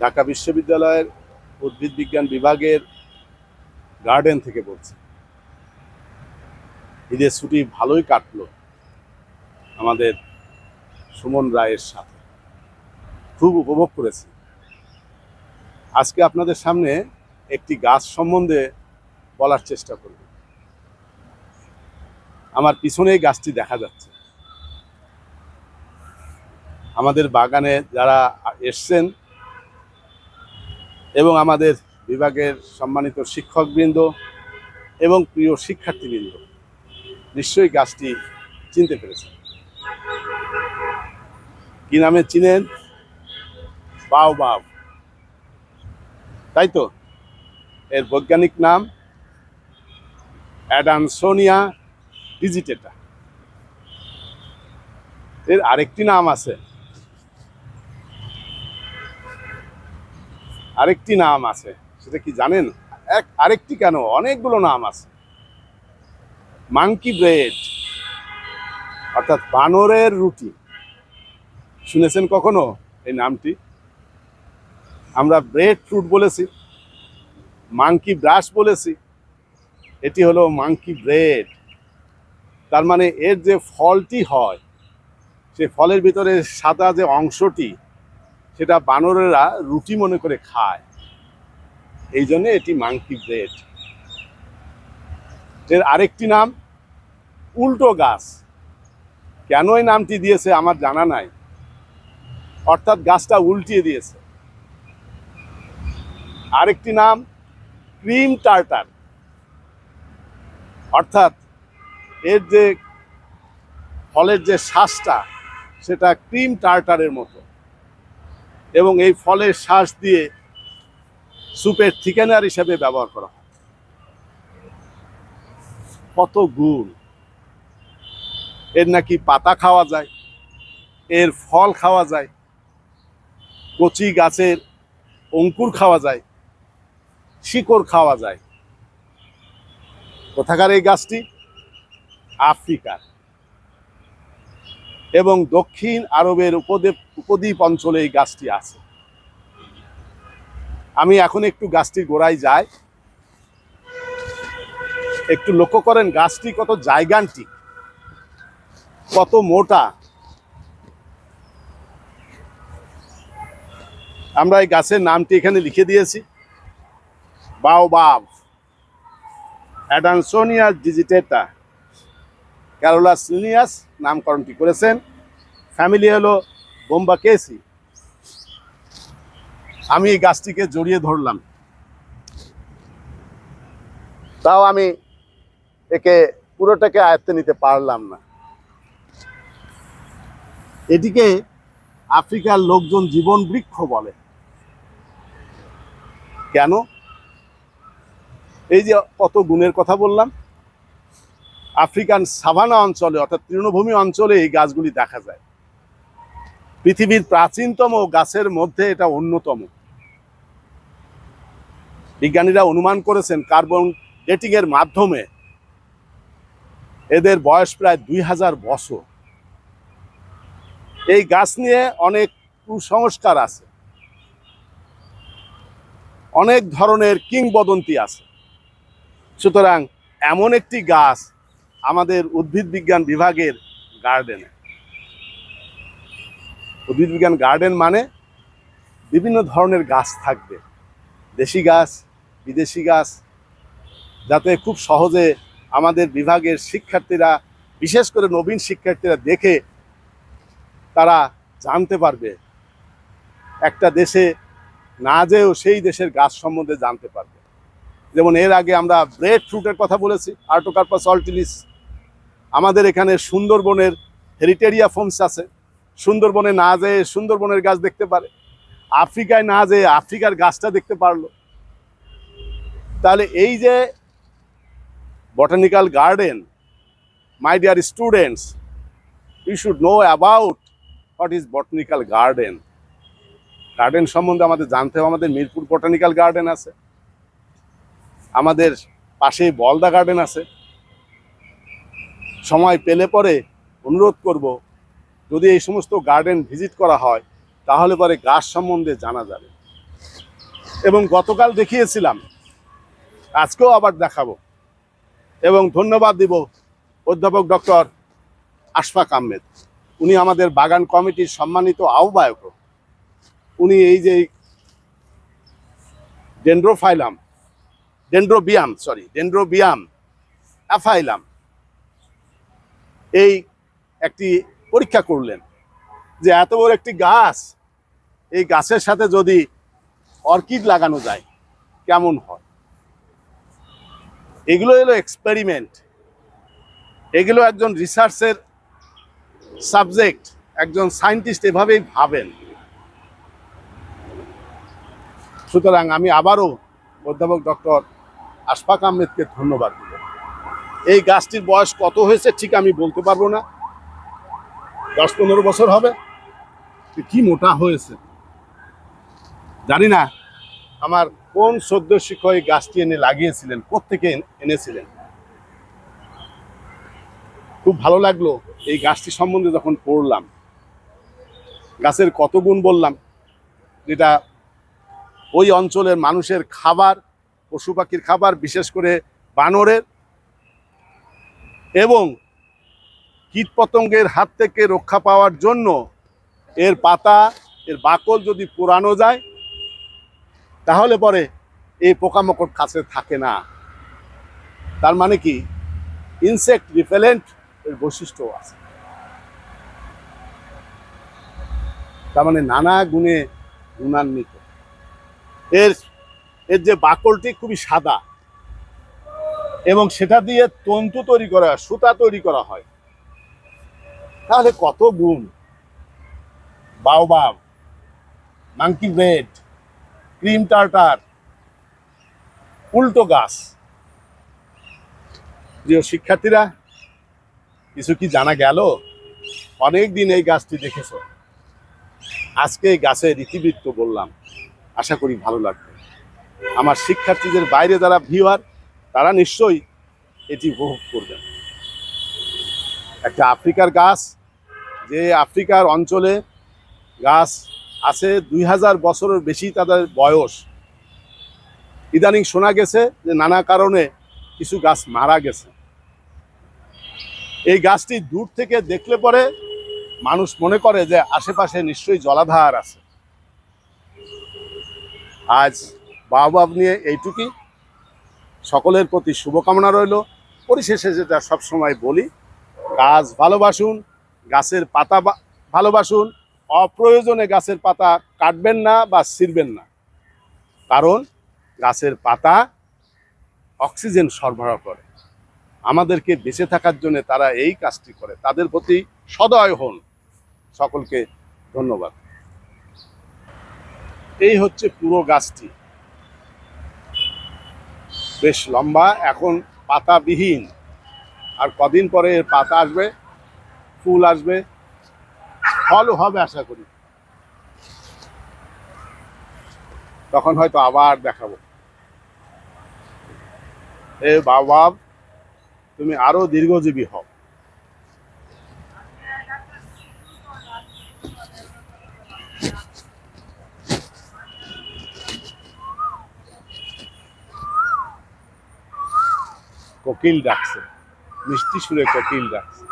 ঢাকা বিশ্ববিদ্যালয়ের উদ্ভিদ বিজ্ঞান বিভাগের গার্ডেন থেকে বলছি। ঈদের ছুটি ভালোই কাটলো আমাদের সুমন রায়ের সাথে। খুব উপভোগ করেছি। আজকে আপনাদের সামনে একটি গাছ সম্বন্ধে বলার চেষ্টা করব। আমার পিছনে এই গাছটি দেখা যাচ্ছে। আমাদের বাগানে যারা এসছেন এবং আমাদের বিভাগের সম্মানিত শিক্ষকবৃন্দ এবং প্রিয় শিক্ষার্থীবৃন্দ, নিশ্চয়ই গাছটি চিনতে পেরেছেন। কি নামে চিনেন? বাও বাব তাই তো? এর বৈজ্ঞানিক নাম অ্যাডানসোনিয়া ডিজিটেটা। এর আরেকটি নাম আছে আরেকটি নাম আছে, সেটা কি জানেন? এক, আরেকটি কেন? অনেকগুলো নাম আছে। মাংকি ব্রেড অর্থাৎ বানরের রুটি। শুনেছেন কখনো এই নামটি? আমরা ব্রেড ফ্রুট বলেছি মাংকি ব্রাশ বলেছি, এটি হলো মাংকি ব্রেড তার মানে এর যে ফলটি হয়, সে ফলের ভিতরে সাদা যে অংশটি সেটা বানরেরা রুটি মনে করে খায়। এই জন্য এটি মাংকি ব্রেড। এর আরেকটি নাম উল্টো গাছ। কেন এই নামটি দিয়েছে আমার জানা নাই। অর্থাৎ গাছটা উল্টিয়ে দিয়েছে। আরেকটি নাম ক্রিম টার্টার। অর্থাৎ এর যে ফলের যে শ্বাসটা, সেটা ক্রিম টার্টারের মতো। এবং এই ফলের শ্বাস দিয়ে সুপের থিকেনার হিসেবে ব্যবহার করা হয়। কত গুণ। এর নাকি পাতা খাওয়া যায়, এর ফল খাওয়া যায়, কচি গাছের অঙ্কুর খাওয়া যায়, শিকড় খাওয়া যায়। কোথাকার এই গাছটি? আফ্রিকার। এবং দক্ষিণ আরবের উপদ্বীপ উপদ্বীপ অঞ্চলে এই গাছটি আছে। আমি এখন একটু গাছটির গোড়ায় যাই। একটু লক্ষ্য করেন গাছটি কত জায়গান্টিক কত মোটা। আমরা এই গাছের নামটি এখানে লিখে দিয়েছি। Baobab, adansonia digitata. Carolus Linnaeus নামকরণটি করেছেন? ফ্যামিলি হলো বোম্বা কেসি আমি এই গাছটিকে জড়িয়ে ধরলাম। তাও আমি একে, পুরোটাকে আয়ত্তে নিতে পারলাম না। এটিকে আফ্রিকার লোকজন জীবন বৃক্ষ বলে। কেন? এই যে কত গুণের কথা বললাম আফ্রিকান সাভানা অঞ্চলে, অর্থাৎ তৃণভূমি অঞ্চলে এই গাছগুলি দেখা যায়। পৃথিবীর প্রাচীনতম গাছের মধ্যে এটা অন্যতম। বিজ্ঞানীরা অনুমান করেছেন কার্বন ডেটিং এর মাধ্যমে এদের বয়স প্রায় দুই হাজার বছর। এই গাছ নিয়ে অনেক কুসংস্কার আছে। অনেক ধরনের কিংবদন্তি আছে। সুতরাং এমন একটি গাছ আমাদের উদ্ভিদ বিজ্ঞান বিভাগের গার্ডেনে উদ্ভিদ বিজ্ঞান গার্ডেন মানে বিভিন্ন ধরনের গাছ থাকবে। দেশি গাছ, বিদেশি গাছ, যাতে খুব সহজে আমাদের বিভাগের শিক্ষার্থীরা, বিশেষ করে নবীন শিক্ষার্থীরা দেখে তারা জানতে পারবে। একটা দেশে না যেও সেই দেশের গাছ সম্বন্ধে জানতে পারবে। যেমন এর আগে আমরা ব্রেড ফ্রুটের কথা বলেছি আর্টোকার্পাস অল্টিলিস আমাদের এখানে সুন্দরবনের হেরিটেরিয়া ফোমস আছে। সুন্দরবনে না যেয়ে সুন্দরবনের গাছ দেখতে পারে। আফ্রিকায় না যেয়ে আফ্রিকার গাছটা দেখতে পারল। তাহলে এই যে botanical garden my dear students you should know about what is botanical garden garden সম্বন্ধে আমাদের জানতে হবে, আমাদের মিরপুর বটানিক্যাল গার্ডেন আছে। আমাদের পাশেই বলদা গার্ডেন আছে। সময় পেলে পরে অনুরোধ করব, যদি এই সমস্ত গার্ডেন ভিজিট করা হয়, তাহলে পরে গাছ সম্বন্ধে জানা যাবে। এবং গতকাল দেখিয়েছিলাম, আজকেও আবার দেখাবো। এবং ধন্যবাদ দিব অধ্যাপক ডক্টর আশফাক আহমেদ। উনি আমাদের বাগান কমিটির সম্মানিত আহ্বায়ক উনি এই যে dendrophyllum dendrobium sorry dendrobium aphyllum এই একটি পরীক্ষা করলেন যে এত বড় একটি গাছ, এই গাছের সাথে যদি অর্কিড লাগানো যায়, কেমন হয়? এগুলো হলো এক্সপেরিমেন্ট এগুলো একজন রিসার্চের সাবজেক্ট একজন সায়েন্টিস্ট এভাবেই ভাবেন। সুতরাং আমি আবারও অধ্যাপক ডক্টর আশফাক আহমেদকে ধন্যবাদ দিব এই গাছটির বয়স কত হয়েছে ঠিক আমি বলতে পারব না। দশ পনেরো বছর হবে। কি মোটা হয়েছে? জানি না। আমার কোন সদ্য শিক্ষক এই গাছটি এনে লাগিয়েছিলেন কোথেকে এনেছিলেন? খুব ভালো লাগল এই গাছটি সম্বন্ধে যখন পড়লাম। গাছের কত গুণ বললাম। যেটা ওই অঞ্চলের মানুষের খাবার পশু পাখির খাবার, বিশেষ করে বানরের এবং কীটপতঙ্গের হাত থেকে রক্ষা পাওয়ার জন্য এর পাতা, এর বাকল যদি পোড়ানো যায়, তাহলে পরে এই পোকামাকড় কাছে থাকে না। তার মানে কি? ইনসেক্ট রিপেলেন্ট এর বৈশিষ্ট্য আছে। তার মানে নানা গুণে গুণান্বিত। এর এর যে বাকলটি খুবই সাদা। এবং সেটা দিয়ে তন্তু তৈরি করা হয় সুতা তৈরি করা হয়। তাহলে কত গুণ? Baobab monkey bread, cream tartar, উল্টো গাছ। প্রিয় শিক্ষার্থীরা, কিছু কি জানা গেল? অনেক দিন এই গাছটি দেখেছ। আজকে এই গাছের ইতিবৃত্ত বললাম। আশা করি ভালো লাগবে। আমার শিক্ষার্থীদের বাইরে যারা ভিউয়ার তারা নিশ্চয়ই এটি উপভোগ করবেন। একটা আফ্রিকার গাছ, যে আফ্রিকার অঞ্চলে গাছ আছে, দুই হাজার বছরের বেশি তাদের বয়স। ইদানিং শোনা গেছে যে নানা কারণে কিছু গাছ মারা গেছে। এই গাছটি দূর থেকে দেখলে পরে মানুষ মনে করে যে আশেপাশে নিশ্চয়ই জলাধার আছে। আজ বাবাব নিয়ে এইটুকুই সকলের প্রতি শুভকামনা রইল। পরিশেষে যেটা সবসময় বলি, গাছ ভালোবাসুন, গাছের পাতা ভালোবাসুন, অপ্রয়োজনে গাছের পাতা কাটবেন না বা ছিঁড়বেন না। কারণ গাছের পাতা অক্সিজেন সরবরাহ করে। আমাদেরকে বেঁচে থাকার জন্য তারা এই কাজটি করে। তাদের প্রতি সদয় হন। সকলকে ধন্যবাদ। এই হচ্ছে পুরো গাছটি। বেশ লম্বা, এখন পাতাবিহীন। আর কদিন পরে এর পাতা আসবে, ফুল আসবে ফল হবে আশা করি। তখন হয়তো আবার দেখাবো। এ বাবা তুমি আরও দীর্ঘজীবী হও। কোকিল ডাকছে। মিষ্টি সুরে কোকিল ডাকছে।